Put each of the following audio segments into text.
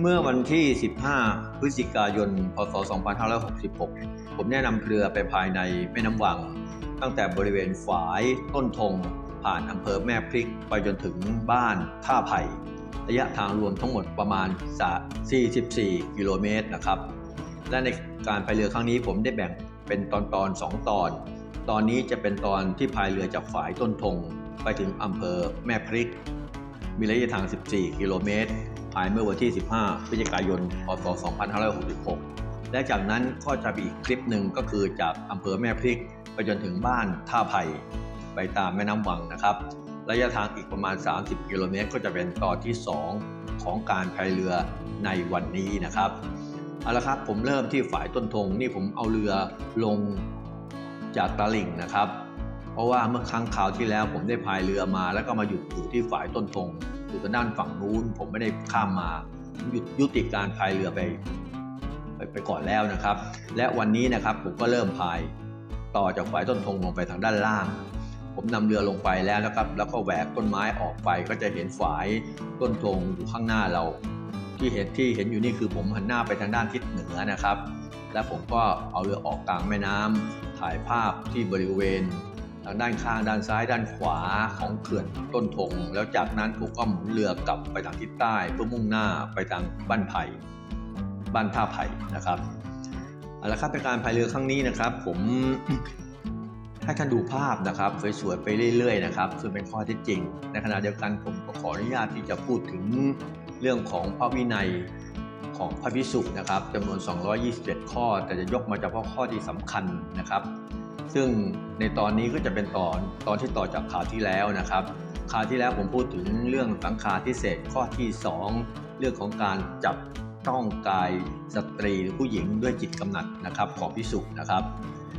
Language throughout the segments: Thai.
เมื่อวันที่ 15 พฤศจิกายน พศ 2566 ผมแนะนำเรือไปภายในแม่น้ำวัง ตั้งแต่บริเวณฝายต้นธงผ่านอำเภอแม่พริกไปจนถึงบ้านท่าไผ่ระยะทางรวมทั้งหมดประมาณ 44 กิโลเมตรนะครับ และในการพายเรือครั้งนี้ผมได้แบ่งเป็นตอนตอนๆสองตอน ตอนนี้จะเป็นตอนที่พายเรือจากฝายต้นธงไปถึงอำเภอแม่พริก มีระยะทาง 14 กิโลเมตร ภายเมื่อวันที่ 15 พฤศจิกายน พศ 2566 และจากนั้นก็จะมีอีกคลิปหนึ่งก็คือจากอำเภอแม่พริกไปจนถึงบ้านท่าไผ่ไปตามแม่น้ำวังนะครับ ระยะทางอีกประมาณ 30 กิโลเมตร ก็จะเป็นตอนที่ 2 ของการพายเรือในวันนี้นะครับเอาละครับผมเริ่มที่ฝ่ายต้นธงนี่ผมเอาเรือลงจากตลิ่งนะครับ เพราะว่าเมื่อครั้งคราวที่แล้วผมได้พายเรือมาแล้วก็มาหยุดอยู่ที่ฝ่ายต้นธง อยู่ทางด้านฝั่งนู้น ผมไม่ได้ข้ามมาหยุดยุติการพายเรือไปไปไปก่อนแล้วนะครับ และวันนี้นะครับผมก็เริ่มพายต่อจากฝ่ายต้นธงลงไปทางด้านล่าง ผมนำเรือลงไปแล้วนะครับ แล้วก็แหวกต้นไม้ออกไปก็จะเห็นฝายต้นธงอยู่ข้างหน้าเรา ที่เห็นที่เห็นอยู่นี่คือผมหันหน้าไปทางด้านทิศเหนือนะครับ และผมก็เอาเรือออกกลางแม่น้ำถ่ายภาพที่บริเวณ ด้านข้างด้านซ้ายด้านขวาของเขื่อนต้นธงแล้วจากนั้นผมก็หมุนเรือกลับไปทางทิศใต้เพื่อมุ่งหน้าไปทางบ้านไผ่บ้านท่าไผ่นะครับเอาละครับเป็นการพายเรือครั้งนี้นะครับ ผมให้ท่านดูภาพนะครับสวยๆไปเรื่อยๆนะครับซึ่งเป็นข้อเท็จจริง ในขณะเดียวกันผมก็ขออนุญาตที่จะพูดถึงเรื่องของพระวินัยของพระพิสุนะครับจำนวน 227 ข้อ แต่จะยกมาเฉพาะข้อที่สำคัญนะครับ ซึ่งในตอนนี้ก็จะเป็นตอนตอนที่ต่อจากข่าวที่แล้วนะครับข่าวที่แล้วผมพูดถึงเรื่องสังฆาทิเศษข้อที่ 2 เรื่องของการจับต้องกายสตรีหรือผู้หญิงด้วยจิตกำหนัดนะครับของพิสุนะครับ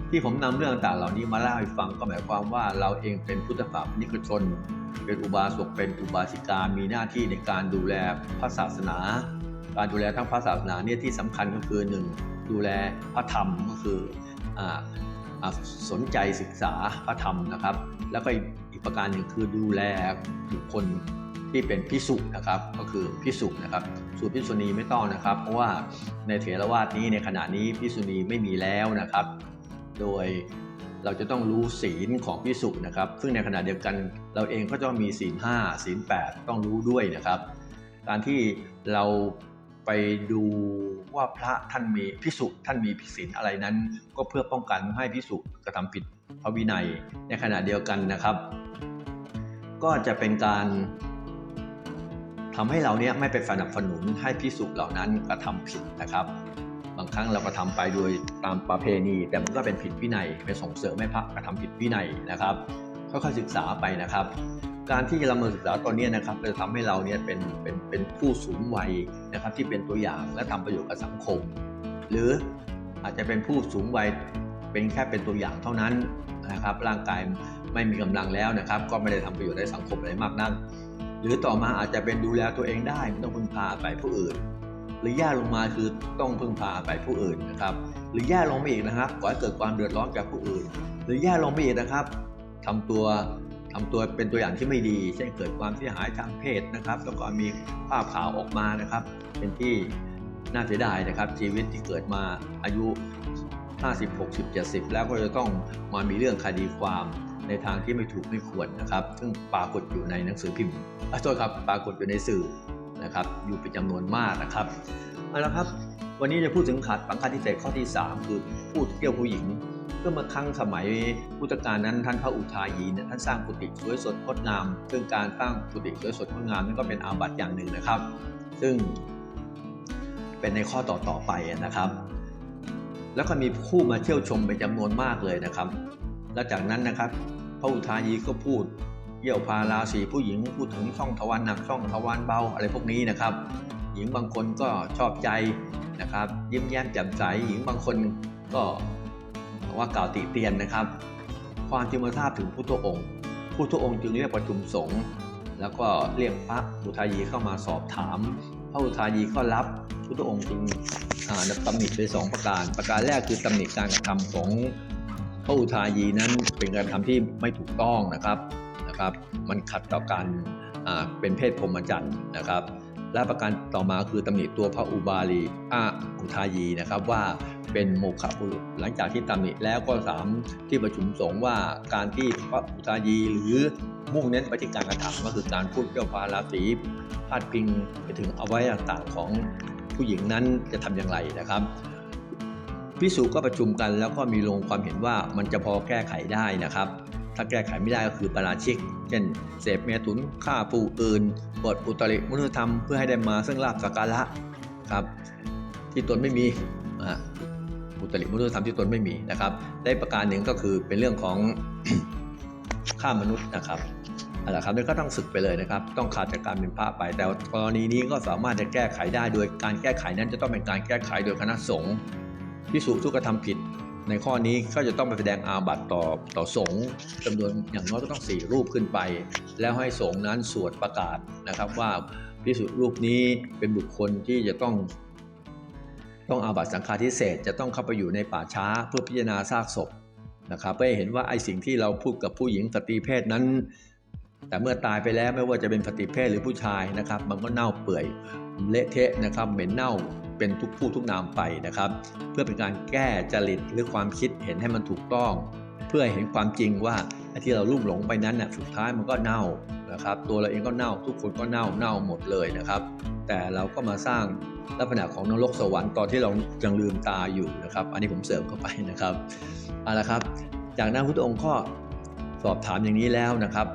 ที่ผมนำเรื่องต่างเหล่านี้มาเล่าให้ฟังก็หมายความว่าเราเองเป็นพุทธศาสนิกชน เป็นอุบาสกเป็นอุบาสิกามีหน้าที่ในการดูแลพระศาสนา การดูแลทั้งพระศาสนาเนี่ยที่สำคัญก็คือหนึ่งดูแลพระธรรมก็คืออ สนใจศึกษาพระธรรมนะครับ แล้วก็อีกประการหนึ่งคือดูแลบุคคลที่เป็นพิสุนะครับ ก็คือพิสุนะครับส่วนพิสุณีไม่ต้องนะครับ เพราะว่าในเถรวาทนี้ในขณะนี้พิสุณีไม่มีแล้วนะครับ โดยเราจะต้องรู้ศีลของพิสุนะครับ ซึ่งในขณะเดียวกันเราเองก็ต้องมีศีล5ศีล8ต้องรู้ด้วยนะครับ การที่เรา ไปดูว่าพระท่านมีพิสุท่านมีศีลอะไรนั้น ก็เพื่อป้องกันไม่ให้พิสุกระทำผิดพระวินัยในขณะเดียวกันนะครับ ก็จะเป็นการทำให้เราเนี้ยไม่ไปสนับสนุนให้พิสุเหล่านั้นกระทำผิดนะครับ บางครั้งเราก็ทำไปโดยตามประเพณี แต่มันก็เป็นผิดวินัยเป็นส่งเสริมให้พระกระทำผิดวินัยนะครับ ค่อยๆศึกษาไปนะครับ การที่เรามาศึกษาตอนนี้นะครับจะทำให้เราเนี่ยเป็นเป็นเป็นผู้สูงวัยนะครับที่เป็นตัวอย่างและทำประโยชน์กับสังคม หรืออาจจะเป็นผู้สูงวัยเป็นแค่เป็นตัวอย่างเท่านั้นนะครับร่างกายไม่มีกำลังแล้วนะครับ ก็ไม่ได้ทำประโยชน์ในสังคมอะไรมากนักหรือต่อมาอาจจะเป็นดูแลตัวเองได้ไม่ต้องพึ่งพาอาศัยผู้อื่น หรือแย่ลงมาคือต้องพึ่งพาอาศัยผู้อื่นนะครับ หรือแย่ลงมาอีกนะครับก่อให้เกิดความเดือดร้อนแก่ผู้อื่น หรือแย่ลงมาอีกนะครับทำตัว ทำตัวเป็นตัวอย่างที่ไม่ดี เช่นเกิดความเสียหายทางเพศนะครับ แล้วก็มีภาพข่าวออกมานะครับ เป็นที่น่าเสียดายนะครับ ชีวิตที่เกิดมาอายุ 50 60 70 แล้วก็จะต้องมามีเรื่องคดีความในทางที่ไม่ถูกไม่ควรนะครับ ซึ่งปรากฏอยู่ในหนังสือพิมพ์อะโทษครับปรากฏอยู่ในสื่อนะครับ อยู่เป็นจำนวนมากนะครับเอาละครับ วันนี้จะพูดถึงขัดสังฆาทิเศษข้อที่ 3 คือพูดเกี่ยวผู้หญิง ก็มื่อครั้งสมัยพุทธกาลนั้นท่านพระอุทายีเนี่ยท่านสร้างกุฏิสวยสดงดงาม ซึ่งการสร้างกุฏิสวยสดงดงามนั่นก็เป็นอาบัติอย่างหนึ่งนะครับ ซึ่งเป็นในข้อต่อต่อๆไปนะครับ แล้วก็มีผู้มาเที่ยวชมเป็นจำนวนมากเลยนะครับ และจากนั้นนะครับ พระอุทายีก็พูดเกี่ยวพาราสีผู้หญิงพูดถึงช่องทวารหนักช่องทวารเบาอะไรพวกนี้นะครับ หญิงบางคนก็ชอบใจนะครับ ยิ้มแย้มแจ่มใสหญิงบางคนก็ ว่ากล่าวติเตียนนะครับ ความจึงมาทราบถึงพุทธองค์ พุทธองค์จึงเรียกประชุมสงฆ์แล้วก็เรียกพระอุทายีเข้ามาสอบถาม พระอุทายีก็รับพุทธองค์จึงอ่าตำหนิไปสองประการ ประการแรกคือตำหนิการกระทำของพระอุทายีนั้นเป็นการทำที่ไม่ถูกต้องนะครับนะครับ มันขัดต่อการอ่าเป็นเพศพรหมจรรย์นะครับ และประการต่อมาคือตำหนิตัวพระอุบาลีอาอุทายีนะครับว่า เป็นโมฆะบุรุษ หลังจากที่ตำหนิแล้วก็สามที่ประชุมสงฆ์ว่าการที่พระอุทายีหรือมุ่งเน้นไปที่การกระทำก็คือการพูดเกี่ยวพาราศีพาดพิงไปถึงอวัยวะต่างๆของผู้หญิงนั้นจะทำอย่างไรนะครับพิสูจก็ประชุมกันแล้วก็มีลงความเห็นว่ามันจะพอแก้ไขได้นะครับ ถ้าแก้ไขไม่ได้ก็คือปาราชิก เช่น เสพเมตุนฆ่าผู้อื่นบทอุตริมนุษธรรมเพื่อให้ได้มาซึ่งลาบสักการะครับ ที่ตนไม่มี อุตริมนุษยธรรมที่ตนไม่มีนะครับ ได้ประการหนึ่งก็คือเป็นเรื่องของฆ่ามนุษย์นะครับเอาละครับนี่ก็ต้องศึกไปเลยนะครับ ต้องขาดจากการเป็นพระไป แต่กรณีนี้ก็สามารถจะแก้ไขได้โดยการแก้ไขนั้นจะต้องเป็นการแก้ไขโดยคณะสงฆ์พิสูจน์ทุกกระทำผิด ในข้อนี้ก็จะต้องไปแสดงอาบัติต่อต่อสงฆ์จำนวนอย่างน้อยก็ต้องสี่รูปขึ้นไป แล้วให้สงฆ์นั้นสวดประกาศนะครับว่าพิสุรูปนี้เป็นบุคคลที่จะต้อง ต้องอาบัตสังฆาทิเศษจะต้องเข้าไปอยู่ในป่าช้าเพื่อพิจารณาซากศพนะครับเพื่อให้เห็นว่าไอ้สิ่งที่เราพูดกับผู้หญิงสตรีเพศนั้น แต่เมื่อตายไปแล้วไม่ว่าจะเป็นสตรีเพศหรือผู้ชายนะครับ มันก็เน่าเปื่อยเละเทะนะครับเหม็นเน่าเป็นทุกผู้ทุกนามไปนะครับ เพื่อเป็นการแก้จริตหรือความคิดเห็นให้มันถูกต้อง เพื่อให้เห็นความจริงว่าไอ้ที่เราลุ่มหลงไปนั้นน่ะสุดท้ายมันก็เน่านะครับ ตัวเราเองก็เน่าทุกคนก็เน่าเน่าหมดเลยนะครับ แต่เราก็มาสร้างลักษณะของนรกสวรรค์ตอนที่เรายังลืมตาอยู่นะครับ อันนี้ผมเสริมเข้าไปนะครับเอาละครับ จากนั้นพระองค์ก็สอบถามอย่างนี้แล้วนะครับ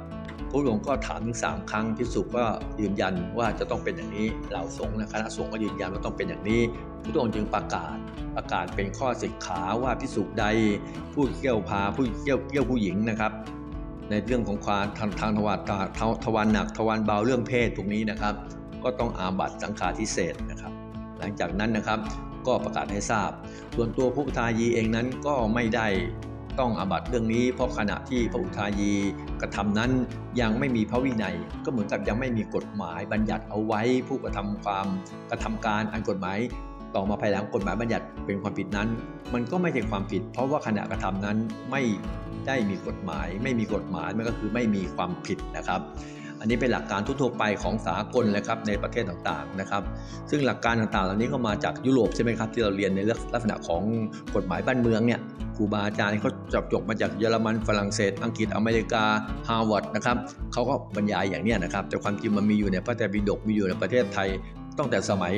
พระองค์ก็ถามถึงสามครั้งพิสุก็ยืนยันว่าจะต้องเป็นอย่างนี้เหล่าสงฆ์นะคณะสงฆ์ก็ยืนยันว่าต้องเป็นอย่างนี้พระองค์จึงประกาศประกาศเป็นข้อสิกขาว่าพิสุใดผู้เกี่ยวพาผู้เกี่ยวเกี่ยวผู้หญิงนะครับ ในเรื่องของความทางทางทวารตาททวารหนักทวารเบาเรื่องเพศตรงนี้นะครับ ก็ต้องอาบัตสังฆาทิเศษนะครับ หลังจากนั้นนะครับก็ประกาศให้ทราบ ส่วนตัวพระอุทายีเองนั้นก็ไม่ได้ต้องอาบัตเรื่องนี้ เพราะขณะที่พระอุทายีกระทำนั้นยังไม่มีพระวินัย ก็เหมือนกับยังไม่มีกฎหมายบัญญัติเอาไว้ผู้กระทำความกระทำการอันกฎหมายต่อมาภายหลังกฎหมายบัญญัติเป็นความผิดนั้น มันก็ไม่ใช่ความผิด เพราะว่าขณะกระทำนั้นไม่ได้มีกฎหมาย ไม่มีกฎหมายมันก็คือไม่มีความผิดนะครับ อันนี้เป็นหลักการทั่วๆไปของสากลเลยครับในประเทศต่างๆนะครับซึ่งหลักการต่างๆ เหล่านี้ก็มาจากยุโรปใช่ไหมครับที่เราเรียนในลักษณะของกฎหมายบ้านเมืองเนี่ยครูบาอาจารย์เขาจับจบมาจากเยอรมันฝรั่งเศส อังกฤษอเมริกาฮาร์วาร์ดนะครับเขาก็บรรยายอย่างนี้นะครับ แต่ความจริงมันมีอยู่ในพระไตรปิฎกมีอยู่ในประเทศไทยตั้งแต่สมัย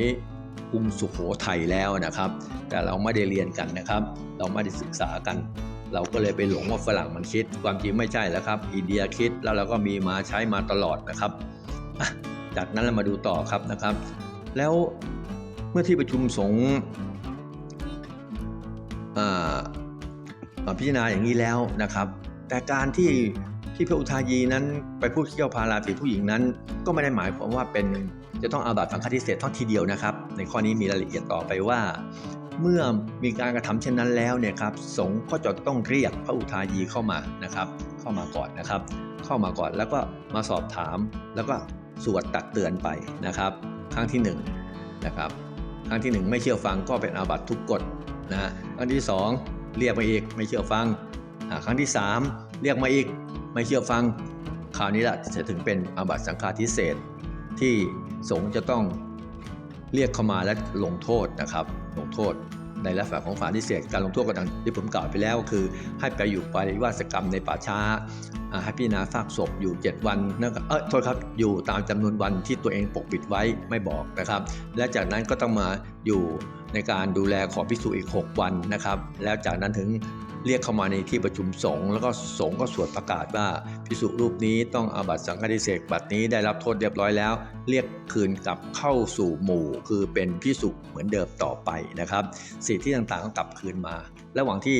กรุงสุโขทัยแล้วนะครับ แต่เราไม่ได้เรียนกันนะครับ เราไม่ได้ศึกษากัน เราก็เลยไปหลงว่าฝรั่งมันคิด ความจริงไม่ใช่แล้วครับ อินเดียคิดแล้วเราก็มีมาใช้มาตลอดนะครับ จากนั้นเรามาดูต่อครับนะครับ แล้วเมื่อที่ประชุมสงฆ์พิจารณาอย่างนี้แล้วนะครับ แต่การที่ที่พระอุทายีนั้นไปพูดเกี่ยวพาราสีผู้หญิงนั้น ก็ไม่ได้หมายความว่าเป็นจะต้องอาบัติสังฆทิเศษท่องทีเดียวนะครับ ในข้อนี้มีรายละเอียดต่อไปว่า เมื่อมีการกระทำเช่นนั้นแล้วเนี่ยครับสงฆ์ก็จะต้องเรียกพระอุทายีเข้ามานะครับ เข้ามาก่อนนะครับ เข้ามาก่อนแล้วก็มาสอบถามแล้วก็สวดตักเตือนไปนะครับ ครั้งที่1นงนะครับครั้งที่ 1 ไม่เชื่อฟังก็เป็นอาบัติทุกกฎนะครั้งที่ 2 เรียกมาอีกไม่เชื่อฟังครั้งที่ 3 เรียกมาอีกไม่เชื่อฟังคราวนี้แหละจะถึงเป็นอาบัติสังฆาทิเศษที่สงฆ์จะต้องเรียกเข้ามาและลงโทษนะครับ ลงโทษ ในลักษณะของฝาทิเศษการลงโทษก็ดังที่ผมกล่าวไปแล้วก็คือให้ไปอยู่ปริวาสกรรมในป่าช้าให้พิจารณาซากศพอยู่ 7 วันนะครับเออโทษครับอยู่ตามจำนวนวันที่ตัวเองปกปิดไว้ไม่บอกนะครับ และจากนั้นก็ต้องมาอยู่ในการดูแลของพิสูจอีก 6 วันนะครับ แล้วจากนั้นถึง เรียกเข้ามาในที่ประชุมสงฆ์แล้วก็สงฆ์ก็สวดประกาศว่าพิสุรูปนี้ต้องอาบัติสังฆทิเศษบัดนี้ได้รับโทษเรียบร้อยแล้ว เรียกคืนกลับเข้าสู่หมู่ คือเป็นพิสุเหมือนเดิมต่อไปนะครับสิทธิต่างๆก็กลับคืนมา ระหว่างที่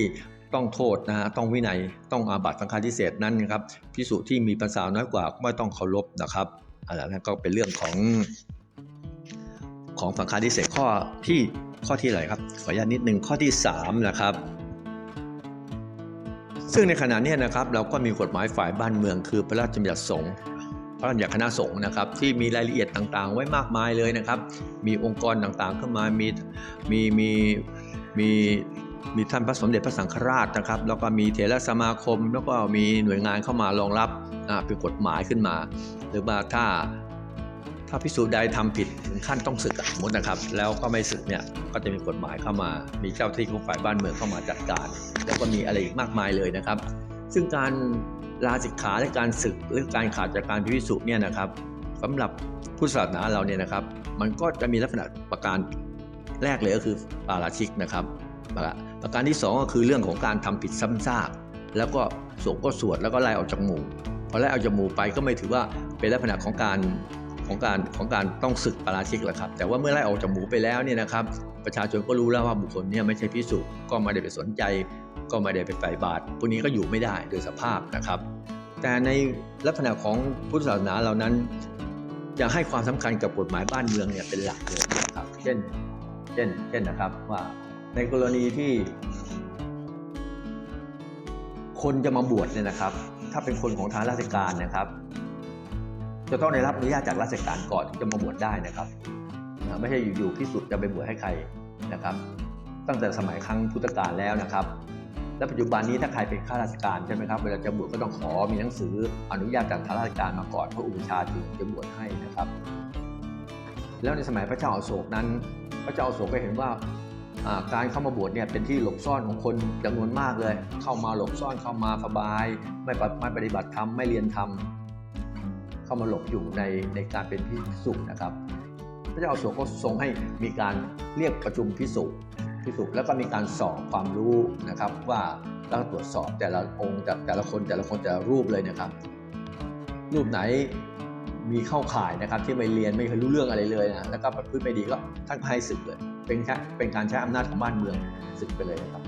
ต้องโทษนะฮะต้องวินัยต้องอาบัติสังฆทิเศษนั้นนะครับพิสุที่มีภาษาน้อยกว่าก็ไม่ต้องเคารพนะครับอันนั้นก็เป็นเรื่องของของสังฆทิเศษข้อที่ข้อที่อะไรครับขออนุญาตนิดนึงข้อที่สามนะครับ ซึ่งในขณะนี้นะครับเราก็มีกฎหมายฝ่ายบ้านเมืองคือพระราชบัญญัติสงฆ์พระราชบัญญัติคณะสงฆ์นะครับที่มีรายละเอียดต่างๆ ไว้มากมายเลยนะครับ มีองค์กรต่างๆขึ้นมามีมีมีมีมีท่านพระสมเด็จพระสังฆราชนะครับ แล้วก็มีเถรสมาคม แล้วก็มีหน่วยงานเข้ามารองรับเป็นกฎหมายขึ้นมา หรือว่าถ้า ถ้าพิสูจน์ใดทำผิดถึงขั้นต้องศึกสมมตินะครับ แล้วก็ไม่ศึกเนี่ยก็จะมีกฎหมายเข้ามา มีเจ้าที่ของฝ่ายบ้านเมืองเข้ามาจัดการ แล้วก็มีอะไรอีกมากมายเลยนะครับ ซึ่งการลาสิกขาและการศึกหรือการขาดจากการพิสุเนี่ยนะครับสำหรับพุทธศาสนาเราเนี่ยนะครับ มันก็จะมีลักษณะประการแรกเลยก็คือปาราชิกนะครับประการที่สองก็คือเรื่องของการทำผิดซ้ำซากแล้วก็สงก็สวดแล้วก็ไล่ออกจากหมู่พอไล่ออกจากหมู่ไปก็ไม่ถือว่าเป็นลักษณะของการ ของการของการต้องศึกปาราชิกแหละครับ แต่ว่าเมื่อไล่ออกจากหมู่ไปแล้วเนี่ยนะครับประชาชนก็รู้แล้วว่าบุคคลเนี่ยไม่ใช่พิสุก็ไม่ได้ไปสนใจ ก็ไม่ได้ไปใส่บาตรพวกนี้ก็อยู่ไม่ได้โดยสภาพนะครับ แต่ในลักษณะของพุทธศาสนาเหล่านั้น จะให้ความสำคัญกับกฎหมายบ้านเมืองเนี่ยเป็นหลักเลยนะครับ เช่นเช่นเช่นนะครับว่าในกรณีที่ คนจะมาบวชเนี่ยนะครับ ถ้าเป็นคนของทางราชการนะครับ จะต้องได้รับอนุญาตจากราชการก่อนถึงจะมาบวชได้นะครับไม่ใช่อยู่ๆพิสุทธิ์จะไปบวชให้ใครนะครับ ตั้งแต่สมัยครั้งพุทธกาลแล้วนะครับ และปัจจุบันนี้ถ้าใครเป็นข้าราชการใช่ไหมครับเวลาจะบวชก็ต้องขอมีหนังสืออนุญาตจากทาราชการมาก่อนเพื่ออุปชาถึงจะบวชให้นะครับ แล้วในสมัยพระเจ้าอาโศกนั้น พระเจ้าอาโศกก็เห็นว่าการเข้ามาบวชเนี่ยเป็นที่หลบซ่อนของคนจำนวนมากเลย เข้ามาหลบซ่อนเข้ามาสบาย ไม่ปฏิไม่ปฏิบัติธรรมไม่เรียนธรรมามาหลบอยู่ในในการเป็นพิสุนะครับ พระเจ้าอโศกก็ทรงให้มีการเรียกประชุมพิสุพิสุแล้วก็มีการสอบความรู้นะครับ ว่าต้องตรวจสอบแต่ละองค์แต่ละคนแต่ละคนแต่ละรูปเลยนะครับ รูปไหนมีเข้าข่ายนะครับที่ไม่เรียนไม่เคยรู้เรื่องอะไรเลยนะแล้วก็ประพฤติไม่ดีก็ท่านก็ให้ศึกเลยเป็นแค่เป็นการใช้อำนาจของบ้านเมืองศึกไปเลยนะครับ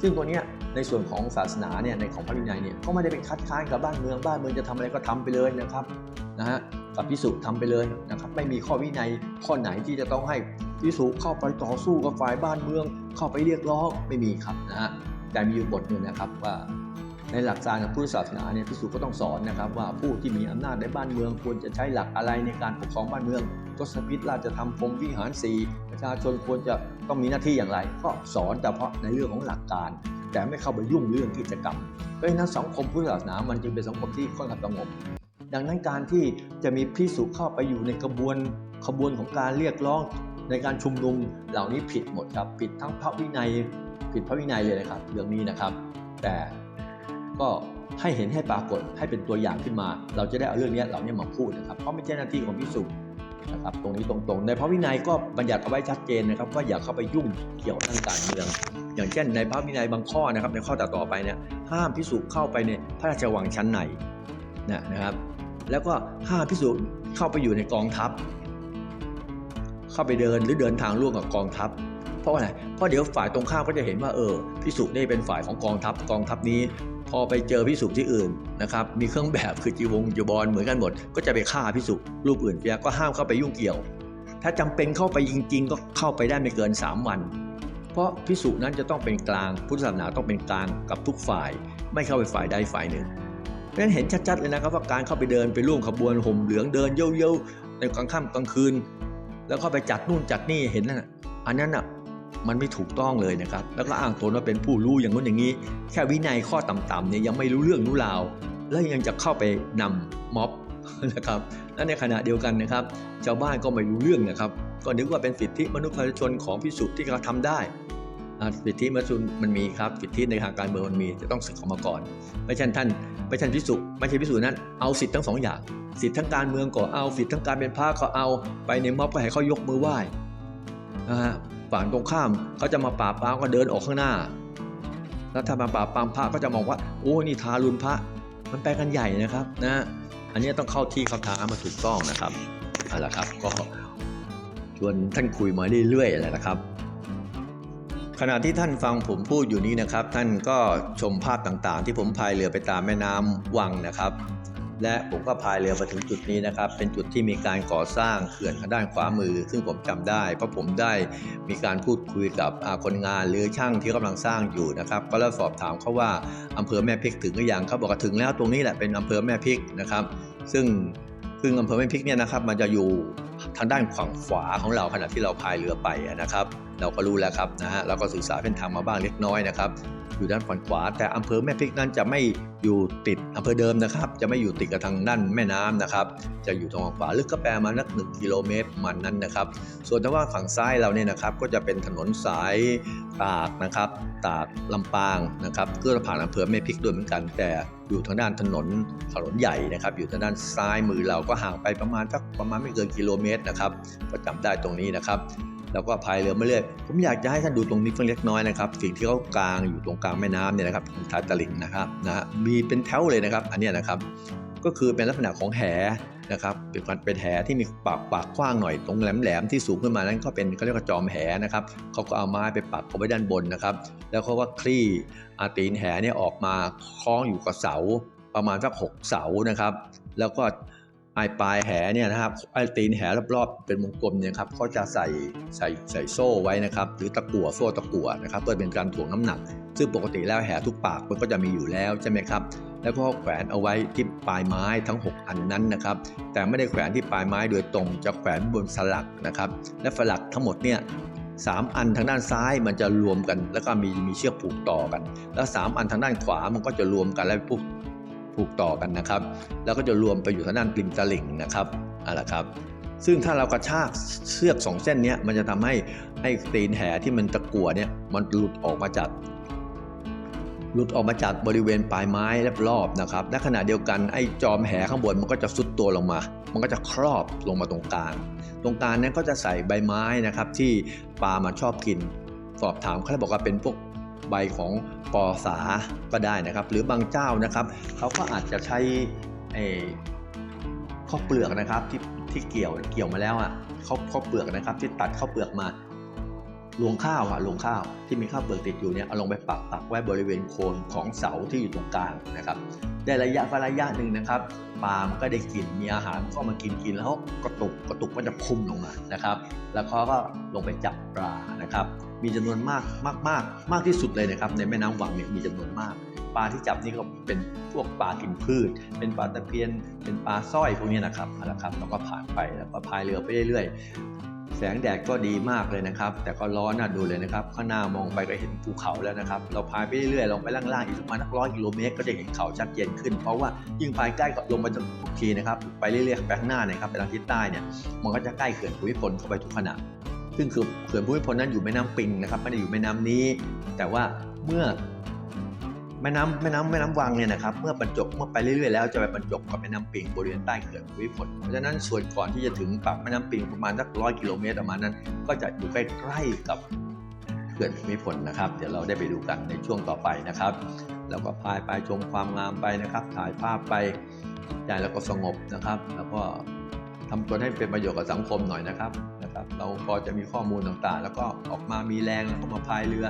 ซึ่งตัวเนี้ยในส่วนของศาสนาเนี่ยในของพระวินัยเนี่ยก็ไม่ได้เป็นคัดค้านกับบ้านเมืองบ้านเมืองจะทำอะไรก็ทำไปเลยนะครับ นะฮะกับพิสุทำไปเลยนะครับไม่มีข้อวินัยข้อไหนที่จะต้องให้พิสุเข้าไปต่อสู้กับฝ่ายบ้านเมือง เข้าไปเรียกร้องไม่มีครับนะฮะแต่มีอยู่บทหนึ่งนะครับว่าในหลักการของพุทธศาสนาเนี่ยพิสุก็ต้องสอนนะครับว่าผู้ที่มีอำนาจในบ้านเมืองควรจะใช้หลักอะไรในการปกครองบ้านเมืองทศพิธราชธรรมพรมวิหารสีประชาชนควรจะต้องมีหน้าที่อย่างไร ก็สอนแต่เพาะในเรื่องของหลักการ แต่ไม่เข้าไปยุ่งเรื่องกิจกรรมเพราะฉะนั้นสังคมพุทธศาสนามันจึงเป็นสังคมที่ค่อนข้างสงบ ดังนั้นการที่จะมีพิสุเข้าไปอยู่ในกระบวนขบวนของการเรียกร้องในการชุมนุมเหล่านี้ผิดหมดครับ ผิดทั้งพระวินัย ผิดพระวินัยเลยนะครับ เรื่องนี้นะครับ แต่ก็ให้เห็นให้ปรากฏให้เป็นตัวอย่างขึ้นมา เราจะได้เอาเรื่องนี้เหล่านี้มาพูดนะครับ เพราะไม่ใช่หน้าที่ของพิสุนะครับ ตรงนี้ตรงๆ ในพระวินัยก็บัญญัติเอาไว้ชัดเจนนะครับว่าอย่าเข้าไปยุ่งเกี่ยวทางการเมือง อย่างเช่น ในพระวินัยบางข้อนะครับ ในข้อต่อๆไปเนี่ยห้ามพิสุเข้าไปในพระราชวังชั้นในนนะครับ แล้วก็ห้าพิสุเข้าไปอยู่ในกองทัพ เข้าไปเดินหรือเดินทางร่วมกับกองทัพ เพราะอะไรเพราะเดี๋ยวฝ่ายตรงข้ามก็จะเห็นว่าเออพิสุนี่เป็นฝ่ายของกองทัพกองทัพนี้ พอไปเจอพิสุที่อื่นนะครับมีเครื่องแบบคือจีวงจีบอลเหมือนกันหมด ก็จะไปฆ่าพิสุรูปอื่นเสียก็ห้ามเข้าไปยุ่งเกี่ยว ถ้าจำเป็นเข้าไปจริงๆ ก็เข้าไปได้ไม่เกิน 3 วันเพราะพิสุนั้นจะต้องเป็นกลาง พุทธศาสนาต้องเป็นกลางกับทุกฝ่าย ไม่เข้าไปฝ่ายใดฝ่ายหนึ่ง ราะฉะนั้นเห็นชัดๆเลยนะครับว่าการเข้าไปเดินไปร่วมขบวนห่มเหลืองเดินเย้ยวๆในกลางค่ำกลางคืน แล้วเข้าไปจัดนู่นจัดนี่เห็นนั่นอันนั้นอะมันไม่ถูกต้องเลยนะครับ แล้วก็อ้างตนว่าเป็นผู้รู้อย่างนู้นอย่างนี้ แค่วินัยข้อต่ำๆเนี่ยยังไม่รู้เรื่องรู้ราว แล้วยังจะเข้าไปนำม็อบนะครับและในขณะเดียวกันนะครับ ชาวบ้านก็ไม่รู้เรื่องนะครับ ก็นึกว่าเป็นสิทธิมนุษยชนของพิสุทธิ์ที่เขาทำได้ สิทธิมนุษยชนมันมีครับสิทธิในทางการเมืองมันมีจะต้องศึกออกมาก่อน ไม่ใช่ท่านไม่ใช่พิสุไม่ใช่พิสุนั้นเอาสิทธิ์ทั้งสองอย่างสิทธิ์ทั้งการเมืองก็เอาสิทธิ์ทั้งการเป็นพระก็เอาไปในม็อบก็ให้เขายกมือไหว้นะฮะฝั่งตรงข้ามเขาจะมาปราบปรามก็เดินออกข้างหน้าแล้วถ้ามาปราบปรามพระก็จะมองว่าโอ้นี่ทารุณพระมันไปกันใหญ่นะครับนะอันนี้ต้องเข้าที่เข้าทางมาถูกต้องนะครับเอาละครับก็ชวนท่านคุยมาเรื่อยๆแหละนะครับ ขณะที่ท่านฟังผมพูดอยู่นี้นะครับ ท่านก็ชมภาพต่างๆ ที่ผมพายเรือไปตามแม่น้ำวังนะครับ และผมก็พายเรือมาถึงจุดนี้นะครับ เป็นจุดที่มีการก่อสร้างเขื่อนทางด้านขวามือ ซึ่งผมจำได้ เพราะผมได้มีการพูดคุยกับคนงานหรือช่างที่กำลังสร้างอยู่นะครับ ก็แล้วสอบถามเขาว่าอำเภอแม่พริกถึงหรือยังเขาบอกว่าถึงแล้วตรงนี้แหละเป็นอำเภอแม่พริกนะครับ ซึ่งซึ่งอำเภอแม่พริกเนี่ยนะครับ มันจะอยู่ทางด้านฝั่งขวาของเราขณะที่เราพายเรือไปนะครับ เราก็รู้แล้วครับนะฮะเราก็ศึกษาเส้นทางมาบ้างเล็กน้อยนะครับ อยู่ด้านฝั่งขวา แต่อำเภอแม่พริกนั้นจะไม่อยู่ติดอำเภอเดิมนะครับ จะไม่อยู่ติดกับทางด้านแม่น้ำนะครับ จะอยู่ทางฝั่งขวาลึกก็แปลมานักหนึ่งกิโลเมตรมันนั้นนะครับ ส่วนทางว่าฝั่งซ้ายเราเนี่ยนะครับ ก็จะเป็นถนนสายตากนะครับตากลำปางนะครับก็จะผ่านอำเภอแม่พริกด้วยเหมือนกัน แต่อยู่ทางด้านถนนถนนใหญ่นะครับ อยู่ทางด้านซ้ายมือเราก็ห่างไปประมาณสักประมาณไม่เกินกิโลเมตรนะครับก็จำได้ตรงนี้นะครับแล้วก็พายเรือมาเรื่อยผมอยากจะให้ท่านดูตรงนี้เพียงเล็กน้อยนะครับ สิ่งที่เขากลางอยู่ตรงกลางแม่น้ำเนี่ยนะครับทายตลิ่งนะครับนะฮะมีเป็นแถวเลยนะครับ อันนี้นะครับ ก็คือเป็นลักษณะของแหนะครับเป็นการเป็นแหที่มีปากปากกว้างหน่อยตรงแหลมๆที่สูงขึ้นมานั้นก็เป็นเขาเรียกว่าจอมแหนะครับเขาก็เอาไม้ไปปักเอาไว้ด้านบนนะครับ แล้วเขาก็คลี่อาตีนแหเนี่ยออกมาคล้องอยู่กับเสาประมาณสักหกเสานะครับ แล้วก็ ไอปลายแหเนี่ยนะครับไอตีนแหรอบๆเป็นวงกลมเนี่ยครับเขาจะใส่ใส่ใส่โซ่ไว้นะครับหรือตะกั่วโซ่ตะกั่วนะครับเพื่อเป็นการถ่วงน้ำหนัก ซึ่งปกติแล้วแหทุกปากมันก็จะมีอยู่แล้วใช่ไหมครับแล้วก็แขวนเอาไว้ที่ปลายไม้ทั้ง 6 อันนั้นนะครับ แต่ไม่ได้แขวนที่ปลายไม้โดยตรงจะแขวนบนสลักนะครับ และสลักทั้งหมดเนี่ยสามอันทางด้านซ้ายมันจะรวมกัน แล้วก็มีมีเชือกผูกต่อกัน แล้วสามอันทางด้านขวามันก็จะรวมกันแล้วผูก ผูกต่อกันนะครับ แล้วก็จะรวมไปอยู่ทางด้านริมตลิ่งนะครับเอาละครับ ซึ่งถ้าเรากระชากเชือกสองเส้นนี้มันจะทำให้ให้ตีนแหที่มันตะกั่วเนี่ยมันหลุดออกมาจากหลุดออกมาจากบริเวณปลายไม้รอบๆนะครับ และขณะเดียวกันไอ้จอมแหข้างบนมันก็จะซุดตัวลงมา มันก็จะครอบลงมาตรงกลาง ตรงกลางนั้นก็จะใส่ใบไม้นะครับที่ปลามันชอบกิน สอบถามเขาบอกว่าเป็นพวก ใบของปอสาก็ได้นะครับ หรือบางเจ้านะครับเขาก็อาจจะใช้ข้าวเปลือกนะครับที่ที่เกี่ยวเกี่ยวมาแล้วอะข้าวข้าวเปลือกนะครับ ที่ตัดข้าวเปลือกมารวงข้าวอะรวงข้าวที่มีข้าวเปลือกติดอยู่เนี่ยเอาลงไปปักปักไว้บริเวณโคนของเสาที่อยู่ตรงกลางนะครับได้ระยะระยะหนึ่งนะครับปลามันก็ได้กินมีอาหารก็มากินกินแล้วกระตุกกระตุกก็จะคุมลงมานะครับ แล้วเขาก็ลงไปจับปลานะครับ มีจำนวนมากมากมากมากที่สุดเลยนะครับในแม่น้ำวังเนี่ยมีจำนวนมาก ปลาที่จับนี่ก็เป็นพวกปลากินพืช เป็นปลาตะเพียน เป็นปลาสร้อยพวกนี้นะครับเอาละครับเราก็ผ่านไปแล้วก็พายเรือไปเรื่อยๆ แสงแดดก็ดีมากเลยนะครับ แต่ก็ร้อนน่าดูเลยนะครับข้างหน้ามองไปก็เห็นภูเขาแล้วนะครับ เราพายไปเรื่อยๆลงไปล่างๆอีกประมาณร้อยกิโลเมตรก็จะเห็นเขาชัดเจนขึ้น เพราะว่ายิ่งพายใกล้กับลงไปทุกทีนะครับไปเรื่อยๆไปข้างหน้านะครับไปทางทิศใต้เนี่ยมันก็จะใกล้เขื่อนภูมิพลเข้าไปทุกขณะ ซึ่งคือเขื่อนภูมิพลนั้นอยู่แม่น้ำปิงนะครับไม่ได้อยู่แม่น้ำนี้ แต่ว่าเมื่อแม่น้ำแม่น้ำแม่น้ำวังเนี่ยนะครับเมื่อบรรจบเมื่อไปเรื่อยๆแล้วจะไปบรรจบกับแม่น้ำปิงบริเวณใต้เขื่อนภูมิพลเพราะฉะนั้นส่วนก่อนที่จะถึงปากแม่น้ำปิงประมาณสักร้อยกิโลเมตรประมาณนั้น ก็จะอยู่ใกล้ๆกับเขื่อนภูมิพลนะครับ เดี๋ยวเราได้ไปดูกันในช่วงต่อไปนะครับแล้วก็พายไปชมความงามไปนะครับ ถ่ายภาพไปใจแล้วก็สงบนะครับ แล้วก็ ทำตัวให้เป็นประโยชน์กับสังคมหน่อยนะครับนะครับ เราพอจะมีข้อมูลต่างๆ แล้วก็ออกมามีแรงแล้วก็มาพายเรือ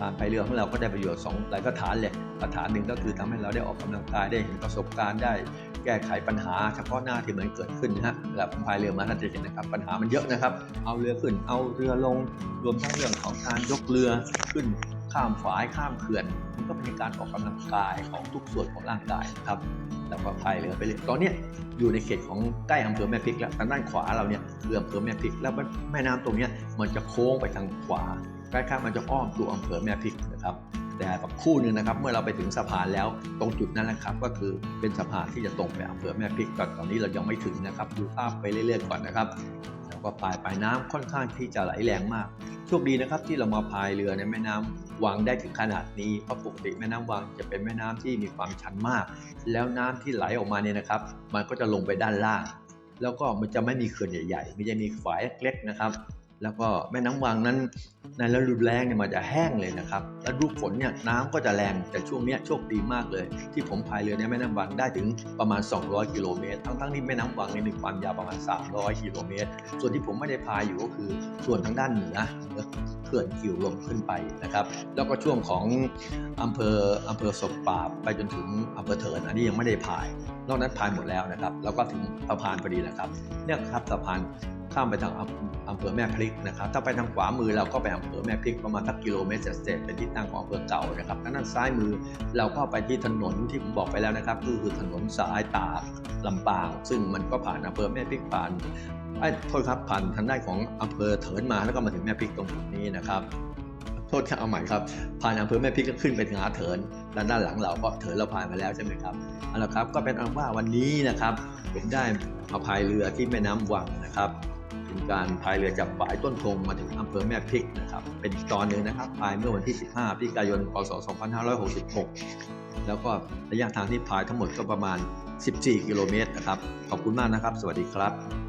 การพายเรือของเราก็ได้ประโยชน์สองหลายกฐานเลยกฐานหนึ่งก็คือทำให้เราได้ออกกำลังกายได้เห็นประสบการณ์ได้แก้ไขปัญหาเฉพาะหน้าที่มันเกิดขึ้นนะฮะแล้วพายเรือมาท่านจะเห็นนะครับ ปัญหามันเยอะนะครับ เอาเรือขึ้น เอาเรือลง รวมทั้งเรื่องของการยกเรือขึ้น ข้ามฝายข้ามเขื่อนมันก็เป็นการออกกำลังกายของทุกส่วนของร่างกายนะครับแล้วก็พายเรือไปเรื่อยตอนนี้อยู่ในเขตของใกล้อำเภอแม่พริกแล้วทางด้านขวาเราเนี่ยคืออำเภอแม่พริก แล้วแม่น้ำตรงนี้มันจะโค้งไปทางขวาใกล้ๆมันจะอ้อมตัวอำเภอแม่พริกนะครับ แต่สักครู่หนึ่งนะครับ เมื่อเราไปถึงสะพานแล้วตรงจุดนั้นนะครับ ก็คือเป็นสะพานที่จะตรงไปอำเภอแม่พริกแต่ตอนนี้เรายังไม่ถึงนะครับดูภาพไปเรื่อยๆก่อนนะครับแล้วก็ปลายปลายน้ำค่อนข้างที่จะไหลแรงมากโชคดีนะครับที่เรามาพายเรือในแม่น้ำวังได้ถึงขนาดนี้เพราะปกติแม่น้ำวังจะเป็นแม่น้ำที่มีความชันมาก แล้วน้ำที่ไหลออกมาเนี่ยนะครับ มันก็จะลงไปด้านล่าง แล้วก็มันจะไม่มีเขื่อนใหญ่ๆมันจะมีฝายเล็กๆนะครับ แล้วก็แม่น้ำวังนั้นในฤดูแล้งเนี่ยมันจะแห้งเลยนะครับแล้วฤดูฝนเนี่ยน้ำก็จะแรงแต่ช่วงนี้โชคดีมากเลย ที่ผมพายเรือในแม่น้ำวังได้ถึงประมาณ 200 กิโลเมตรทั้งๆที่แม่น้ำวังเนี่ยมีความยาวประมาณ 300 กิโลเมตร ส่วนที่ผมไม่ได้พายอยู่ก็คือส่วนทางด้านเหนือ ขื่อนกิวลมขึ้นไปนะครับ แล้วก็ช่วงของอำเภออำเภอศพปราบไปจนถึงอำเภอเถินอันนี้ยังไม่ได้พาย นอกนั้นพายหมดแล้วนะครับ แล้วก็ถึงสะพานพอดีนะครับเนี่ยครับสะพานข้ามไปทางอำเภอแม่พริกนะครับ ถ้าไปทางขวามือเราก็ไปอำเภอแม่พริกประมาณสักกิโลเมตรเศษเป็นที่ตั้งของอำเภอเก่านะครับทางด้านซ้ายมือเราก็ไปที่ถนนที่ผมบอกไปแล้วนะครับก็คือถนนสายตากลำปาง ซึ่งมันก็ผ่านอำเภอแม่พริกผ่าน ไอ้โทษครับผ่านทางด้านของอำเภอเถินมาแล้วก็มาถึงแม่พริกตรงจุดนี้นะครับโทษครับเอาใหม่ครับผ่านอำเภอแม่พริกก็ขึ้นไปถึงหาเถินด้านด้านหลังเราก็เถินเราผ่านมาแล้วใช่ไหมครับเอาละครับก็เป็นอันว่าวันนี้นะครับผมได้มาพายเรือที่แม่น้ำวังนะครับเป็นการพายเรือจากฝายต้นทงมาถึงอำเภอแม่พริกนะครับเป็นอีกตอนหนึ่งนะครับพายเมื่อวันที่ 15พฤศจิกายนพศ 2566 แล้วก็ระยะทางที่พายทั้งหมดก็ประมาณ 14 กิโลเมตรนะครับขอบคุณมากนะครับ สวัสดีครับ